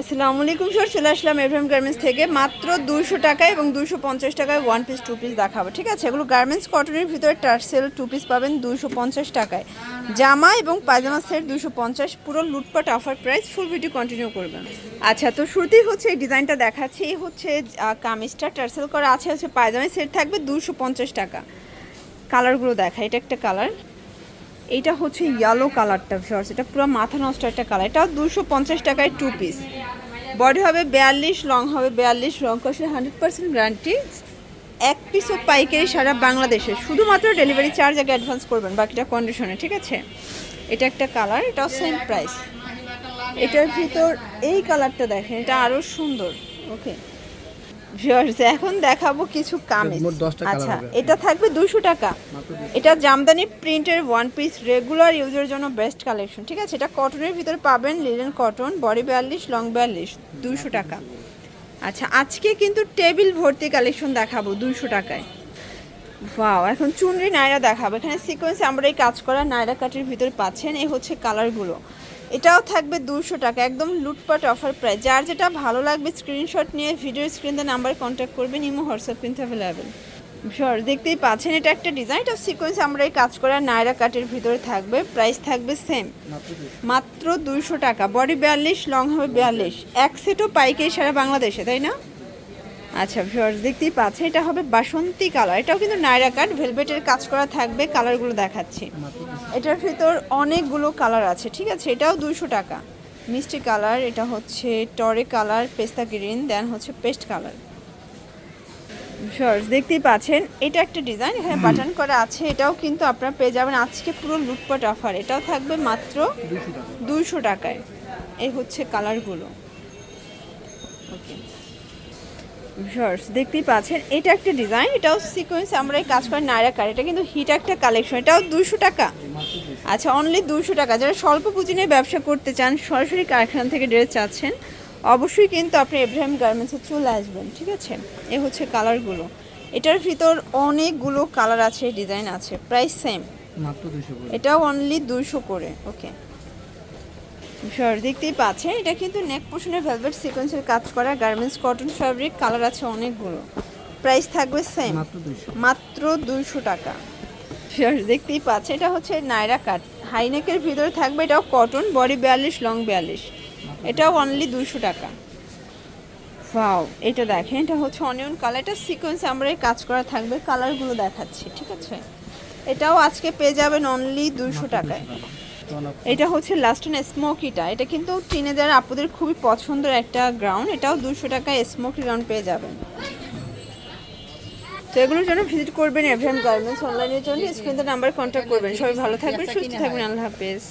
আসসালামু আলাইকুম স্যার, চলে আসলাম এভএম গার্মেন্টস থেকে। মাত্র দুশো টাকায় এবং দুশো পঞ্চাশ টাকায় ওয়ান পিস টু পিস দেখাবো, ঠিক আছে? এগুলো গার্মেন্টস কটনের ভিতরে টার্সেল টু পিস পাবেন দুশো পঞ্চাশ টাকায়। জামা এবং পায়জামা সেট দুশো পঞ্চাশ, পুরো লুটপাট offer price full video continue করবেন। আচ্ছা তো শুরুতেই হচ্ছে এই ডিজাইনটা দেখাচ্ছি, এই হচ্ছে কামিজটা টার্সেল করা আছে হচ্ছে পায়জামা সেট থাকবে দুশো পঞ্চাশ টাকা। কালারগুলো দেখা, এটা একটা কালার এইটা হচ্ছে ইয়েলো কালারটা ভিউয়ার্স এটা পুরো মাথা নষ্ট একটা কালার এটাও দুশো পঞ্চাশ টাকায় টু পিস বডি হবে বিয়াল্লিশ লং হবে বিয়াল্লিশ রং কষে হান্ড্রেড পার্সেন্ট গ্যারান্টি এক পিসও পাইকারি সারা বাংলাদেশে। শুধুমাত্র ডেলিভারি চার্জ আগে অ্যাডভান্স করবেন, বাকিটা কন্ডিশনে ঠিক আছে? এটা একটা কালার এটাও সেম প্রাইস এটার ভিতর এই কালারটা দেখেন, এটা আরও সুন্দর। ওকে ভিউয়ার্স এখন দেখাবো কিছু কামিজ। মোট 10টা colour আচ্ছা এটা থাকবে দুশো টাকা। এটা জামদানি প্রিন্টের ওয়ান পিস রেগুলার ইউজের জন্য বেস্ট কালেকশন ঠিক আছে? এটা কটনের ভিতরে পাবেন লিলেন কটন বডি বিয়াল্লিশ লং বিয়াল্লিশ দুশো টাকা। আচ্ছা আজকে কিন্তু টেবিল ভর্তি কালেকশন দেখাবো দুশো টাকায়। ওয়াও এখন চুনরি নায়রা দেখাবো। এখানে সিকোয়েন্স আমরা এই কাজ করা নায়রা কাটের ভিতরে পাচ্ছেন এই হচ্ছে কালারগুলো এটাও থাকবে দুশো টাকা একদম লুটপাট অফার প্রাইস যার যেটা ভালো লাগবে স্ক্রিনশট নিয়ে ভিডিও স্ক্রিন স্ক্রিনে নাম্বার কন্ট্যাক্ট করবেন ইমো হোয়াটসঅ্যাপ কিন্তু অ্যাভেলেবেল শর দেখতেই পাচ্ছেন এটা একটা ডিজাইন এটা সিকোয়েন্স আমরা এই কাজ করা নায়রা কাটের ভিতরে থাকবে প্রাইস থাকবে সেম মাত্র দুইশো। টাকা বডি বিয়াল্লিশ লং হবে বিয়াল্লিশ। এক সেটও পাইকারি সারা বাংলাদেশে তাই না? আচ্ছা ভিউয়ার্স দেখতেই পাচ্ছে এটা হবে বাসন্তী কালার এটাও কিন্তু নায়রা কাট ভেলভেটের কাজ করা থাকবে কালারগুলো দেখাচ্ছি। এটার ভিতর অনেকগুলো কালার আছে ঠিক আছে? এটাও দুশো টাকা। মিষ্টি কালার এটা হচ্ছে টরে কালার পেস্তা গ্রিন দেন হচ্ছে পেস্ট কালার শর্টস দেখতেই পাচ্ছেন এটা একটা ডিজাইন এখানে বাটন করা আছে এটাও কিন্তু আপনারা পেয়ে যাবেন। আজকে পুরো লুটপাট অফার এটাও থাকবে মাত্র দুইশো টাকায়। এই হচ্ছে কালারগুলো ওকে শর্টস দেখতেই পাচ্ছেন এটা একটা ডিজাইন এটাও সিকোয়েন্স আমরা এই কাজ করি নায়রা কার এটা কিন্তু হিট একটা কালেকশন এটাও দুশো টাকা। আচ্ছা অনলি দুশো টাকা যারা স্বল্প পুঁজি নিয়ে ব্যবসা করতে চান সরাসরি কারখানা থেকে ড্রেস চাচ্ছেন অবশ্যই কিন্তু আপনি এব্রাহিম গার্মেন্টসে চলে আসবেন ঠিক আছে? এ হচ্ছে কালারগুলো এটার ভিতর অনেকগুলো কালার আছে ডিজাইন আছে প্রাইস সেম এটাও অনলি দুশো করে ওকে সর দেখতেই পাচ্ছেন এটা কিন্তু নেক পোর্শনে ভেলভেট সিকোয়েন্সের কাজ করা গার্মেন্টস কটন ফ্যাব্রিক কালার আছে অনেকগুলো। প্রাইস থাকবে সেম মাত্র দুইশো। টাকা। Sure, দেখতেই পাচ্ছে এটা হচ্ছে নায়রা কাট হাইনেকের ভিতরে থাকবে এটাও কটন বডি বিয়াল্লিশ লং বিয়াল্লিশ। এটাও অনলি দুইশো টাকা। ওয়াও এটা দেখেন এটা হচ্ছে অনিয়ন কালার এটা সিকোয়েন্স আমরা এই কাজ করা থাকবে কালারগুলো দেখাচ্ছি ঠিক আছে? এটাও আজকে পেয়ে যাবেন অনলি দুইশো টাকায়। এটা হচ্ছে লাস্ট অ্যান্ড স্মোকিটা এটা কিন্তু টিনেজার আপুদের খুবই পছন্দের একটা গ্রাউন্ড এটাও দুশো টাকায় স্মোকি গ্রাউন্ড পেয়ে যাবেন। তো এগুলোর জন্য ভিজিট করবেন এভরিয়ান গার্মেন্টস অনলাইনের জন্য। স্ক্রিন নাম্বার কন্ট্যাক্ট করবেন। সবাই ভালো থাকবেন সুস্থ থাকবেন আল্লাহ হাফেজ।